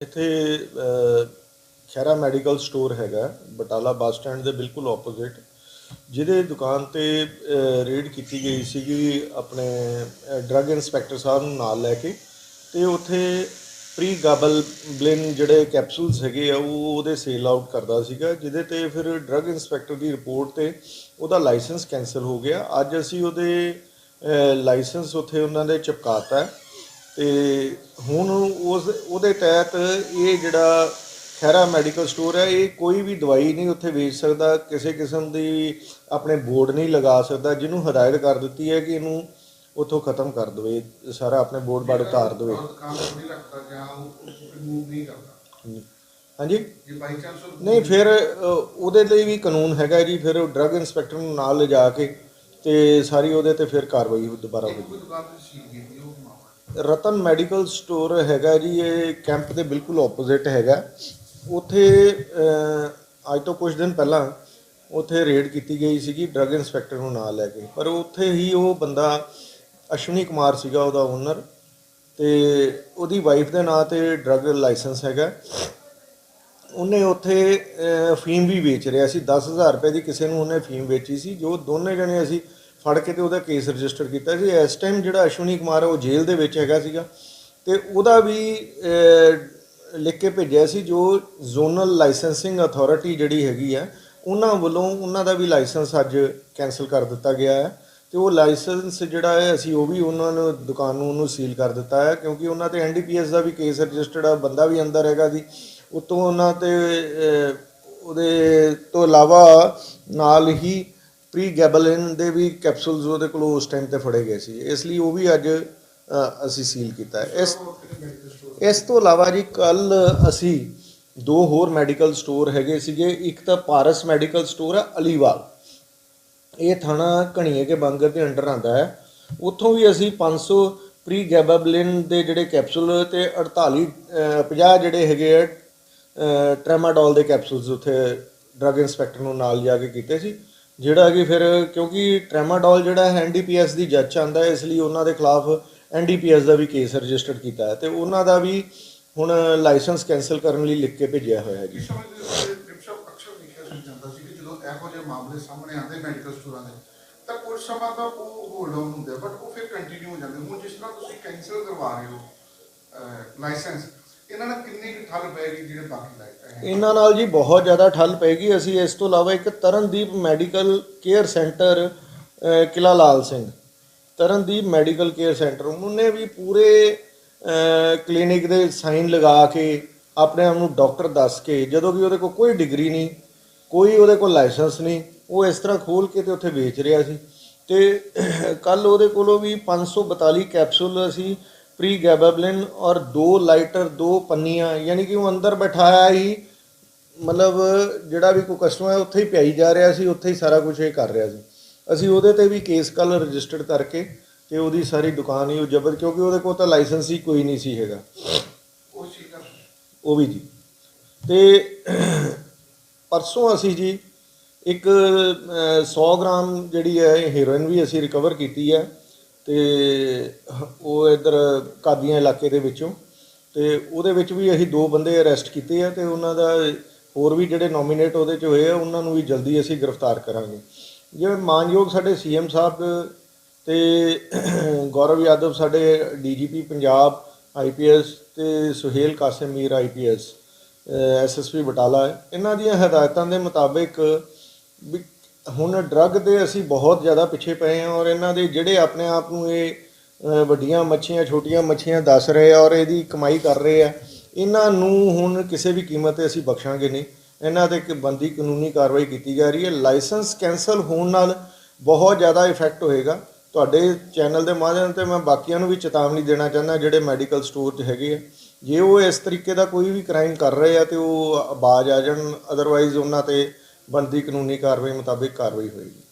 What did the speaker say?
ਇੱਥੇ ਅਹ, Khaira medical store ਹੈਗਾ Batala bus stand ਦੇ ਬਿਲਕੁਲ ਆਪੋਜ਼ਿਟ ਜਿਹਦੇ ਦੁਕਾਨ ਤੇ ਰੇਡ ਕੀਤੀ ਗਈ ਸੀਗੀ ਆਪਣੇ ਡਰੱਗ ਇਨਸਪੈਕਟਰ ਸਾਹਿਬ ਨੂੰ ਨਾਲ ਲੈ ਕੇ ਤੇ ਉੱਥੇ ਪ੍ਰੀ ਗਾਬਲ ਬਲਿਨ ਜਿਹੜੇ ਕੈਪਸੂਲਸ ਹੈਗੇ ਆ ਉਹ ਉਹਦੇ ਸੇਲ ਆਊਟ ਕਰਦਾ ਸੀਗਾ ਜਿਹਦੇ ਤੇ ਫਿਰ ਡਰੱਗ ਇਨਸਪੈਕਟਰ ਦੀ ਰਿਪੋਰਟ ਤੇ ਉਹਦਾ ਲਾਇਸੈਂਸ ਕੈਨਸਲ ਹੋ ਗਿਆ। ਅੱਜ ਅਸੀਂ ਉਹਦੇ ਲਾਇਸੈਂਸ ਉੱਥੇ ਉਹਨਾਂ ਦੇ ਚਿਪਕਾਤਾ। ਤੇ ਹੁਣ ਉਸ ਉਹਦੇ ਤਹਿਤ ਇਹ ਜਿਹੜਾ ਖੈਰਾ ਮੈਡੀਕਲ ਸਟੋਰ ਹੈ ਇਹ ਕੋਈ ਵੀ ਦਵਾਈ ਨਹੀਂ ਉੱਥੇ ਵੇਚ ਸਕਦਾ ਕਿਸੇ ਕਿਸਮ ਦੀ ਆਪਣੇ ਬੋਰਡ ਨਹੀਂ ਲਗਾ ਸਕਦਾ ਜਿਹਨੂੰ ਹਦਾਇਤ ਕਰ ਦਿੱਤੀ ਹੈ ਕਿ ਇਹਨੂੰ ਉੱਥੋਂ ਖਤਮ ਕਰ ਦੇਵੇ ਸਾਰਾ ਆਪਣੇ ਬੋਰਡ ਬਾੜ ਉਤਾਰ ਦੇਵੇ। ਹਾਂਜੀ? ਨਹੀਂ ਫਿਰ ਉਹਦੇ ਲਈ ਵੀ ਕਾਨੂੰਨ ਹੈਗਾ ਜੀ ਫਿਰ ਉਹ ਡਰੱਗ ਇਨਸਪੈਕਟਰ ਨੂੰ ਨਾਲ ਲਿਜਾ ਕੇ ਤੇ ਸਾਰੀ ਉਹਦੇ ਤੇ ਫਿਰ ਕਾਰਵਾਈ ਦੁਬਾਰਾ ਹੋਈ ਰਤਨ ਮੈਡੀਕਲ ਸਟੋਰ ਹੈਗਾ ਜੀ, ਇਹ ਕੈਂਪ ਦੇ ਬਿਲਕੁਲ ਆਪੋਜ਼ਿਟ ਹੈਗਾ। ਉੱਥੇ ਅੱਜ ਤੋਂ ਕੁਝ ਦਿਨ ਪਹਿਲਾਂ ਉੱਥੇ ਰੇਡ ਕੀਤੀ ਗਈ ਸੀਗੀ ਡਰੱਗ ਇਨਸਪੈਕਟਰ ਨੂੰ ਨਾਲ ਲੈ ਕੇ। ਪਰ ਉੱਥੇ ਹੀ ਉਹ ਬੰਦਾ ਅਸ਼ਵਨੀ ਕੁਮਾਰ ਸੀਗਾ ਉਹਦਾ ਓਨਰ ਤੇ ਉਹਦੀ ਵਾਈਫ ਦੇ ਨਾਂ ਤੇ ਡਰੱਗ ਲਾਇਸੈਂਸ ਹੈਗਾ। ਉਹਨੇ ਉੱਥੇ ਫੀਮ ਵੀ ਵੇਚ ਰਿਹਾ ਸੀ। 10000 ਰੁਪਏ ਦੀ ਕਿਸੇ ਨੂੰ ਉਹਨੇ ਫੀਮ ਵੇਚੀ ਸੀ, ਜੋ ਦੋਨੇ ਜਣੇ ਅਸੀਂ ਫੜ ਕੇ ਤੇ ਉਹਦਾ ਕੇਸ ਰਜਿਸਟਰ ਕੀਤਾ ਸੀ। ਇਸ ਟਾਈਮ ਜਿਹੜਾ ਅਸ਼ਵਨੀ ਕੁਮਾਰ ਹੈ ਉਹ ਜੇਲ੍ਹ ਦੇ ਵਿੱਚ ਹੈਗਾ ਸੀਗਾ ਤੇ ਉਹਦਾ ਵੀ ਲਿਖ ਕੇ ਭੇਜਿਆ ਸੀ ਜੋ ਜ਼ੋਨਲ ਲਾਇਸੈਂਸਿੰਗ ਅਥਾਰਟੀ ਜਿਹੜੀ ਹੈਗੀ ਹੈ ਉਹਨਾਂ ਵੱਲੋਂ ਉਹਨਾਂ ਦਾ ਵੀ ਲਾਇਸੈਂਸ ਅੱਜ ਕੈਨਸਲ ਕਰ ਦਿੱਤਾ ਗਿਆ ਹੈ ਤੇ ਉਹ ਲਾਇਸੈਂਸ ਜਿਹੜਾ ਹੈ, ਅਸੀਂ ਉਹ ਵੀ ਉਹਨਾਂ ਨੂੰ, ਦੁਕਾਨ ਨੂੰ ਉਹਨੂੰ ਸੀਲ ਕਰ ਦਿੱਤਾ ਹੈ ਕਿਉਂਕਿ ਉਹਨਾਂ ਤੇ ਐਨਡੀਪੀਐਸ ਦਾ ਵੀ ਕੇਸ ਰਜਿਸਟਰਡ ਆ, ਬੰਦਾ ਵੀ ਅੰਦਰ ਹੈਗਾ ਜੀ। ਉਤੋਂ ਉਹਨਾਂ ਤੇ ਉਹਦੇ ਤੋਂ ਇਲਾਵਾ ਨਾਲ ਹੀ ਪ੍ਰੀ ਗੈਬਲਿਨ ਦੇ ਵੀ ਕੈਪਸੂਲਸ ਉਹਦੇ ਕੋਲ ਉਸ ਟਾਈਮ ਤੇ ਫੜੇ ਗਏ ਸੀ। ਇਸ ਲਈ ਉਹ ਵੀ ਅੱਜ ਅਸੀਂ ਸੀਲ ਕੀਤਾ ਇਸ ਇਸ ਤੋਂ ਇਲਾਵਾ ਜੀ ਕੱਲ ਅਸੀਂ ਦੋ ਹੋਰ ਮੈਡੀਕਲ ਸਟੋਰ ਹੈਗੇ ਸੀਗੇ। ਇੱਕ ਤਾਂ ਪਾਰਸ ਮੈਡੀਕਲ ਸਟੋਰ ਹੈ ਅਲੀਵਾਲ। ਇਹ ਥਾਣਾ ਘਣੀਏ ਕੇ ਬੰਗਰ ਦੇ ਅੰਡਰ ਆਂਦਾ ਹੈ। ਉੱਥੋਂ ਵੀ ਅਸੀਂ 500 ਪ੍ਰੀ ਗੈਬਾਬਲਿਨ ਦੇ ਜਿਹੜੇ ਕੈਪਸੂਲ ਤੇ 48 ਅਹ, 50 ਜਿਹੜੇ ਹੈਗੇ ਆ ਅਹ, ਟ੍ਰੈਮਾਡੋਲ ਦੇ ਕੈਪਸੂਲਸ ਉੱਥੇ ਡਰੱਗ ਇਨਸਪੈਕਟਰ ਨੂੰ ਨਾਲ ਜਾ ਕੇ ਕੀਤੇ ਸੀ। ਜਿਹੜਾ ਕਿ ਫਿਰ ਕਿਉਂਕਿ ਟ੍ਰੈਮਾਡੋਲ ਜਿਹੜਾ ਹੈ ਐਨਡੀਪੀਐਸ ਦੀ ਜੱਜ ਆਂਦਾ ਹੈ, ਇਸ ਲਈ ਉਹਨਾਂ ਦੇ ਖਿਲਾਫ ਐਨਡੀਪੀਐਸ ਦਾ ਵੀ ਕੇਸ ਰਜਿਸਟਰਡ ਕੀਤਾ ਹੈ ਤੇ ਉਹਨਾਂ ਦਾ ਵੀ ਹੁਣ ਲਾਇਸੈਂਸ ਕੈਨਸਲ ਕਰਨ ਲਈ ਲਿਖ ਕੇ ਭੇਜਿਆ ਹੋਇਆ ਹੈ ਜੀ। ਇਹੋ ਜਿਹੇ ਮਾਮਲੇ ਸਾਹਮਣੇ ਆਉਂਦੇ ਮੈਡੀਕਲ ਸਟੋਰਾਂ ਦੇ, ਤਾਂ ਕੁਝ ਸਮਾਂ ਤਾਂ ਉਹ ਹੋਲਡ ਆਨ ਹੁੰਦੇ ਬਟ ਉਹ ਫਿਰ ਕੰਟੀਨਿਊ ਹੋ ਜਾਂਦੇ ਹੁਣ ਜਿਸ ਤਰ੍ਹਾਂ ਤੁਸੀਂ ਕੈਂਸਲ ਕਰਵਾ ਰਹੇ ਹੋ ਲਾਇਸੈਂਸ ਇਹਨਾਂ ਨਾਲ ਕਿੰਨੀ ਕੁ ਠੱਲ ਪਏਗੀ ਜਿਹੜੇ ਬਾਕੀ ਲਾਇਕ ਇਹਨਾਂ ਨਾਲ ਜੀ ਬਹੁਤ ਜ਼ਿਆਦਾ ਠੱਲ ਪੈਗੀ ਅਸੀਂ ਇਸ ਤੋਂ ਇਲਾਵਾ ਇੱਕ Tarandeep medical care centre uh, Qila Lal Singh. Tarandeep medical care centre. ਉਹਨੇ ਵੀ ਪੂਰੇ ਕਲੀਨਿਕ ਦੇ ਸਾਈਨ ਲਗਾ ਕੇ ਆਪਣੇ ਆਪ ਨੂੰ ਡਾਕਟਰ ਦੱਸ ਕੇ ਜਦੋਂ ਕਿ ਉਹਦੇ ਕੋਲ ਕੋਈ ਡਿਗਰੀ ਨਹੀਂ ਕੋਈ ਉਹਦੇ ਕੋਲ ਲਾਇਸੈਂਸ ਨਹੀਂ ਉਹ ਇਸ ਤਰ੍ਹਾਂ ਖੋਲ ਕੇ ਤੇ ਉੱਥੇ ਵੇਚ ਰਿਹਾ ਸੀ। ਤੇ ਕੱਲ ਉਹਦੇ ਕੋਲੋਂ ਵੀ 542 ਕੈਪਸੂਲ ਅਸੀਂ ਪ੍ਰੀ ਗੈਬਾਬਲਿਨ ਔਰ ਦੋ ਲਾਈਟਰ ਦੋ ਪੰਨੀਆਂ ਯਾਨੀ ਕਿ ਉਹ ਅੰਦਰ ਬਿਠਾਇਆ ਹੀ ਮਤਲਬ ਜਿਹੜਾ ਵੀ ਕੋਈ ਕਸਟਮਰ ਹੈ ਉੱਥੇ ਹੀ ਪਿਆਈ ਜਾ ਰਿਹਾ ਸੀ ਉੱਥੇ ਹੀ ਸਾਰਾ ਕੁਝ ਇਹ ਕਰ ਰਿਹਾ ਸੀ। ਅਸੀਂ ਉਹਦੇ ਤੇ ਵੀ ਕੇਸ ਕੱਲ ਰਜਿਸਟਰਡ ਕਰਕੇ ਤੇ ਉਹਦੀ ਸਾਰੀ ਦੁਕਾਨ ਹੀ ਉਹ ਜਬਰ ਕਿਉਂਕਿ ਉਹਦੇ ਕੋਲ ਤਾਂ ਲਾਇਸੈਂਸ ਹੀ ਕੋਈ ਨਹੀਂ ਸੀ ਹੈਗਾ। ਉਹ ਚੀਜ਼ ਉਹ ਵੀ ਜੀ। ਤੇ ਪਰਸੋਂ ਅਸੀਂ ਜੀ ਇੱਕ ਅਹ, 100 ਗ੍ਰਾਮ ਜਿਹੜੀ ਹੈ ਹੀਰੋਇਨ ਵੀ ਅਸੀਂ ਰਿਕਵਰ ਕੀਤੀ ਹੈ। ਤੇ ਉਹ ਇਧਰ ਕਾਦੀਆਂ ਇਲਾਕੇ ਦੇ ਵਿੱਚੋਂ। ਤੇ ਉਹਦੇ ਵਿੱਚ ਵੀ ਅਸੀਂ ਦੋ ਬੰਦੇ ਅਰੈਸਟ ਕੀਤੇ ਆ ਤੇ ਉਹਨਾਂ ਦਾ ਹੋਰ ਵੀ ਜਿਹੜੇ ਨੋਮੀਨੇਟ ਉਹਦੇ ਚ ਹੋਏ ਆ, ਉਹਨਾਂ ਨੂੰ ਵੀ ਜਲਦੀ ਅਸੀਂ ਗ੍ਰਿਫਤਾਰ ਕਰਾਂਗੇ। ਜਿਵੇਂ ਮਾਨਯੋਗ ਸਾਡੇ ਸੀਐਮ ਸਾਹਿਬ ਤੇ ਗੌਰਵ ਯਾਦਵ ਸਾਡੇ ਡੀਜੀਪੀ ਪੰਜਾਬ ਆਈਪੀਐਸ ਤੇ ਸੁਹੇਲ ਕਾਸਿਮ ਮੀਰ ਆਈਪੀਐਸ ਐਸਐਸਪੀ ਬਟਾਲਾ, ਇਹਨਾਂ ਦੀਆਂ ਹਦਾਇਤਾਂ ਦੇ ਮੁਤਾਬਿਕ ਵੀ ਹੁਣ ਡਰੱਗ ਦੇ ਅਸੀਂ ਬਹੁਤ ਜ਼ਿਆਦਾ ਪਿੱਛੇ ਪਏ ਹਾਂ ਔਰ ਇਹਨਾਂ ਦੇ ਜਿਹੜੇ ਆਪਣੇ ਆਪ ਨੂੰ ਇਹ ਵੱਡੀਆਂ ਮੱਛੀਆਂ, ਛੋਟੀਆਂ ਮੱਛੀਆਂ ਦੱਸ ਰਹੇ ਆ ਔਰ ਇਹਦੀ ਕਮਾਈ ਕਰ ਰਹੇ ਆ, ਇਹਨਾਂ ਨੂੰ ਹੁਣ ਕਿਸੇ ਵੀ ਕੀਮਤ ਤੇ ਅਸੀਂ ਬਖਸ਼ਾਂਗੇ ਨਹੀਂ। ਇਹਨਾਂ ਤੇ ਇੱਕ ਬੰਦੀ ਕਾਨੂੰਨੀ ਕਾਰਵਾਈ ਕੀਤੀ ਜਾ ਰਹੀ ਹੈ। ਲਾਇਸੈਂਸ ਕੈਨਸਲ ਹੋਣ ਨਾਲ ਬਹੁਤ ਜ਼ਿਆਦਾ ਇਫੈਕਟ ਹੋਏਗਾ। ਤੁਹਾਡੇ ਚੈਨਲ ਦੇ ਮਾਧਿਅਮ ਤੇ ਮੈਂ ਬਾਕੀਆਂ ਨੂੰ ਵੀ ਚੇਤਾਵਨੀ ਦੇਣਾ ਚਾਹੁੰਦਾ ਜਿਹੜੇ ਮੈਡੀਕਲ ਸਟੋਰ 'ਚ ਹੈਗੇ ਆ। ਜੇ ਉਹ ਇਸ ਤਰੀਕੇ ਦਾ ਕੋਈ ਵੀ ਕ੍ਰਾਈਮ ਕਰ ਰਹੇ ਆ ਤੇ ਉਹ ਬਾਜ਼ ਆ ਜਾਣ ਅਦਰਵਾਈਜ਼ ਉਹਨਾਂ ਤੇ ਬਣਦੀ ਕਾਨੂੰਨੀ ਕਾਰਵਾਈ ਮੁਤਾਬਿਕ ਕਾਰਵਾਈ ਹੋਏਗੀ।